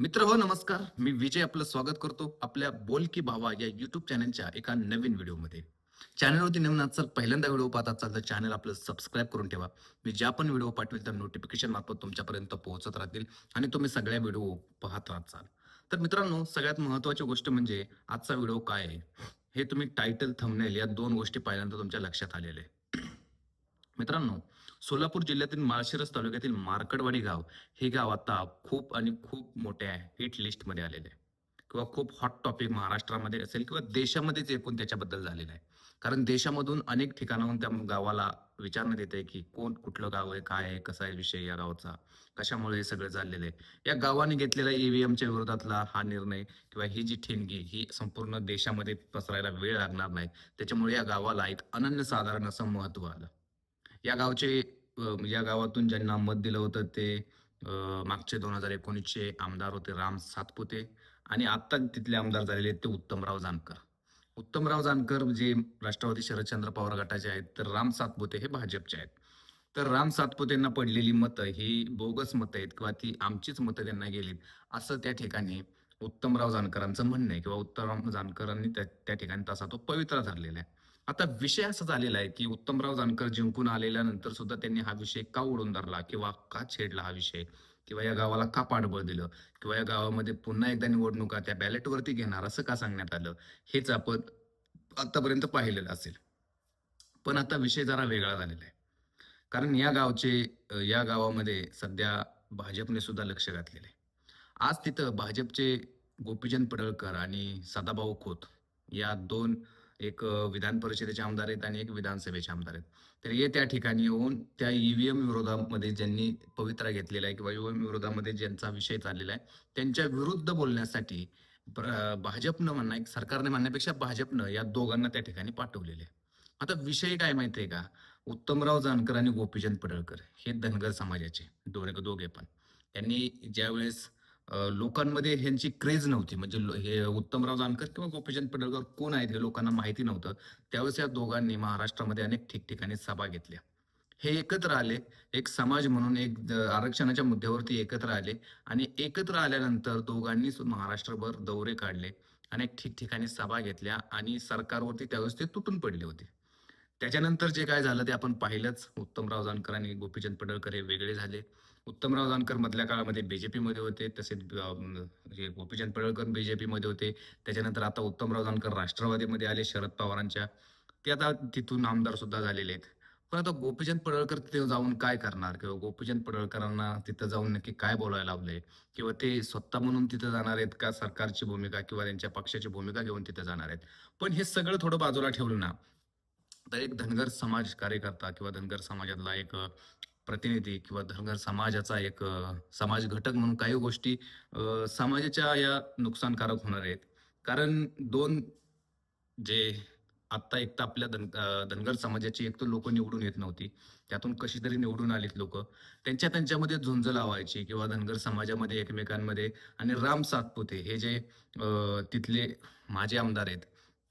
मित्र हो नमस्कार. मी विजय आपलं स्वागत करतो आपल्या बोल की भावा या युट्यूब चॅनलच्या एका नवीन व्हिडिओमध्ये चॅनलवरती नवीन असाल पहिल्यांदा व्हिडिओ पाहत असाल तर चॅनल आपलं सबस्क्राईब करून ठेवा. मी ज्या पण व्हिडिओ पाठवेल त्या नोटिफिकेशन मार्फत तुमच्यापर्यंत पोहोचत राहतील आणि तुम्ही सगळ्या व्हिडिओ पाहत राहाल तर मित्रांनो सगळ्यात महत्त्वाची गोष्ट म्हणजे आजचा व्हिडिओ काय आहे? हे तुम्ही टायटल थंबनेल या दोन गोष्टी पाहिल्यानंतर तुमच्या लक्षात आलेले आहे. मित्रांनो सोलापूर जिल्ह्यातील माळशिरस तालुक्यातील मार्कडवाडी गाव हे गाव आता खूप आणि खूप मोठ्या हिट लिस्टमध्ये आलेले आहे. किंवा खूप हॉट टॉपिक महाराष्ट्रामध्ये असेल किंवा देशामध्येच एकूण त्याच्याबद्दल झालेलं आहे. कारण देशामधून अनेक ठिकाणाहून त्या गावाला विचारण्यात येते की कोण कुठलं गाव आहे काय आहे कसा आहे विषय या गावाचा कशामुळे हे सगळं चाललेलं आहे. या गावाने घेतलेल्या ईव्हीएमच्या विरोधातला हा निर्णय किंवा ही जी ठिणगी ही संपूर्ण देशामध्ये पसरायला वेळ लागणार नाही. त्याच्यामुळे या गावाला एक अनन्यसाधारण असं महत्त्व आलं. या गावचे म्हणजे या गावातून ज्यांना मत दिलं होतं ते मागचे दोन हजार एकोणीसचे आमदार होते राम सातपुते आणि आत्ता तिथले आमदार झालेले आहेत ते उत्तमराव जानकर. उत्तमराव जानकर जे राष्ट्रवादी शरदचंद्र पवार गटाचे आहेत तर राम सातपुते हे भाजपचे आहेत. तर राम सातपुतेंना पडलेली मतं ही बोगस मतं आहेत किंवा ती आमचीच मतं त्यांना गेलीत असं त्या ठिकाणी उत्तमराव जानकरांचं म्हणणं आहे किंवा उत्तमराव जानकरांनी त्या त्या ठिकाणी तसा तो पवित्रा धरलेला आहे. आता विषय असा झालेला आहे की उत्तमराव जानकर जिंकून आलेल्यानंतर सुद्धा त्यांनी हा विषय का ओढून धरला किंवा का छेडला हा विषय? किंवा या गावाला का पाठबळ दिलं? किंवा या गावामध्ये पुन्हा एकदा निवडणुका त्या बॅलेटवरती घेणार असं का सांगण्यात आलं? हेच आपण आतापर्यंत पाहिलेलं असेल. पण आता विषय जरा वेगळा झालेला आहे. कारण या गावचे या गावामध्ये सध्या भाजपने सुद्धा लक्ष घातलेलं आहे. आज तिथं भाजपचे गोपीचंद पडळकर आणि सदाभाऊ खोत या दोन एक विधान परिषदेचे आमदार आहेत आणि एक विधानसभेचे आमदार आहेत. तर हे त्या ठिकाणी येऊन त्या ईव्हीएम विरोधामध्ये ज्यांनी पवित्रा घेतलेला आहे किंवा ईव्हीएम विरोधामध्ये ज्यांचा विषय चाललेला आहे त्यांच्या विरुद्ध बोलण्यासाठी प्र- भाजपनं म्हणणं एक सरकारने म्हणण्यापेक्षा भाजपनं या दोघांना त्या ठिकाणी पाठवलेले आहे. आता विषय काय माहितीये का? उत्तमराव जानकर आणि गोपीचंद पडळकर हे धनगर समाजाचे दोघे दोघे पण. त्यांनी ज्यावेळेस लोकांमध्ये ह्यांची क्रेज नव्हती. म्हणजे लो- हे उत्तमराव जानकर किंवा गोपीचंद पडळकर कोण आहेत हे लोकांना माहिती नव्हतं. त्यावेळेस या दोघांनी महाराष्ट्रामध्ये अनेक ठिकठिकाणी सभा घेतल्या. हे एकत्र आले. एक समाज म्हणून एक द- आरक्षणाच्या मुद्द्यावरती एकत्र आले आणि एकत्र आल्यानंतर दोघांनी महाराष्ट्रभर दौरे काढले अनेक ठिकठिकाणी सभा घेतल्या आणि सरकारवरती त्यावेळेस ते तुटून पडले होते. त्याच्यानंतर जे काय झालं ते आपण पाहिलंच. उत्तमराव जानकर आणि गोपीचंद पडळकर हे वेगळे झाले. उत्तमराव जानकर मधल्या काळामध्ये बीजेपीमध्ये होते तसेच गोपीचंद पडळकर बीजेपीमध्ये होते. त्याच्यानंतर आता उत्तमराव जानकर राष्ट्रवादीमध्ये आले शरद पवारांच्या. ते आता तिथून आमदार सुद्धा झालेले आहेत. पण आता गोपीचंद पडळकर तिथे जाऊन काय करणार? किंवा गोपीचंद पडळकरांना तिथं जाऊन नक्की काय बोलायला लावलंय? किंवा ते स्वतः म्हणून तिथं जाणार आहेत का सरकारची भूमिका किंवा त्यांच्या पक्षाची भूमिका घेऊन तिथं जाणार आहेत? पण हे सगळं थोडं बाजूला ठेवलं ना तर एक धनगर समाज कार्यकर्ता किंवा धनगर समाजातला एक प्रतिनिधी किंवा धनगर समाजाचा एक समाज घटक म्हणून काही गोष्टी समाजाच्या या नुकसानकारक होणार आहेत. कारण दोन जे आत्ता एक तर आपल्या धन धनगर समाजाची एक तर लोक निवडून येत नव्हती. त्यातून कशी तरी निवडून आलीत लोक. त्यांच्या त्यांच्यामध्ये झुंज लावायची किंवा धनगर समाजामध्ये एकमेकांमध्ये आणि राम सातपुते हे जे तिथले माझे आमदार आहेत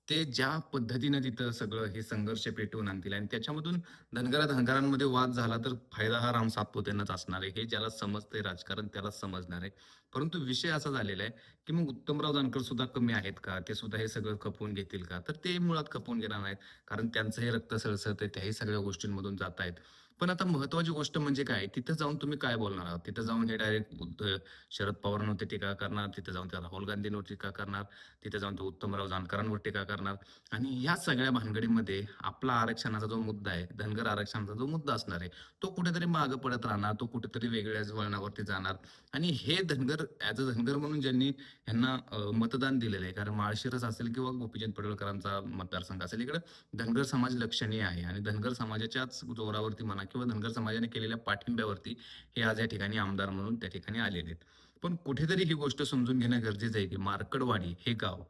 ते ज्या पद्धतीनं तिथं सगळं हे संघर्ष पेटवून आणतील आणि त्याच्यामधून धनगरा धनगरांमध्ये वाद झाला तर फायदा हा राम सातपुतेंनाच असणार आहे. हे ज्याला समजते राजकारण त्याला समजणार आहे. परंतु विषय असा झालेला आहे की मग उत्तमराव जानकर सुद्धा कमी आहेत का? ते सुद्धा हे सगळं खपवून घेतील का? तर ते मुळात खपवून घेणार नाहीत. कारण त्यांचं हे रक्त सळसळत आहे त्याही सगळ्या गोष्टींमधून जात आहेत. पण आता महत्वाची गोष्ट म्हणजे काय? तिथं जाऊन तुम्ही काय बोलणार आहात? तिथं जाऊन हे डायरेक्ट शरद पवारांवरती टीका करणार तिथं जाऊन त्या राहुल गांधींवर टीका करणार तिथं जाऊन ते उत्तमराव जानकरांवर टीका करणार. आणि या सगळ्या भानगडीमध्ये आपला आरक्षणाचा जो मुद्दा आहे धनगर आरक्षणाचा जो मुद्दा असणार आहे तो कुठेतरी मागं पडत राहणार तो कुठेतरी वेगळ्याच वळणावरती जाणार. आणि हे धनगर ॲज अ धनगर म्हणून ज्यांनी यांना मतदान दिलेलं आहे कारण माळशिरस असेल किंवा गोपीचंद पडळकरांचा मतदारसंघ असेल इकडे धनगर समाज लक्षणीय आहे. आणि धनगर समाजाच्याच जोरावरती म्हणा किंवा धनगर समाजाने केलेल्या पाठिंब्यावरती हे आज या ठिकाणी आमदार म्हणून त्या ठिकाणी आलेले आहेत. पण कुठेतरी ही गोष्ट समजून घेणं गरजेचं आहे की मार्कडवाडी हे गाव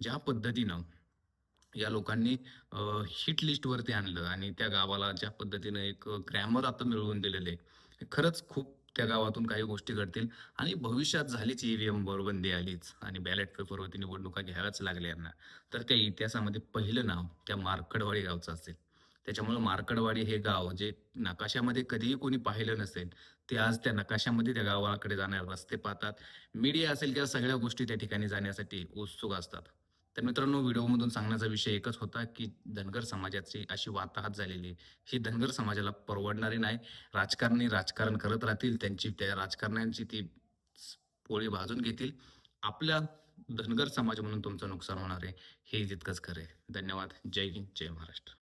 ज्या पद्धतीनं या लोकांनी हिट लिस्टवरती आणलं आणि त्या गावाला ज्या पद्धतीनं एक ग्रॅमर आता मिळवून दिलेलं आहे खरंच खूप त्या गावातून काही गोष्टी घडतील आणि भविष्यात झालीच ईव्हीएम वर बंदी आलीच आणि बॅलेट पेपरवरती निवडणुका घ्याव्याच लागल्या यांना. तर त्या इतिहासामध्ये पहिलं नाव त्या मार्कडवाडी गावचं असेल. त्याच्यामुळे मार्कडवाडी हे गाव जे नकाशामध्ये कधीही कोणी पाहिलं नसेल ते आज त्या नकाशामध्ये त्या गावाकडे जाणार रस्ते पाहतात. मीडिया असेल किंवा सगळ्या गोष्टी त्या ठिकाणी जाण्यासाठी उत्सुक असतात. तर मित्रांनो व्हिडिओमधून सांगण्याचा विषय एकच होता की धनगर समाजाची अशी वाताहत झालेली आहे. ही धनगर समाजाला परवडणारी नाही. राजकारणी राजकारण करत राहतील त्यांची त्या राजकारण्यांची ती पोळी भाजून घेतील. आपल्या धनगर समाज म्हणून तुमचं नुकसान होणार आहे. हे तितकंच खरं आहे. धन्यवाद. जय हिंद. जय महाराष्ट्र.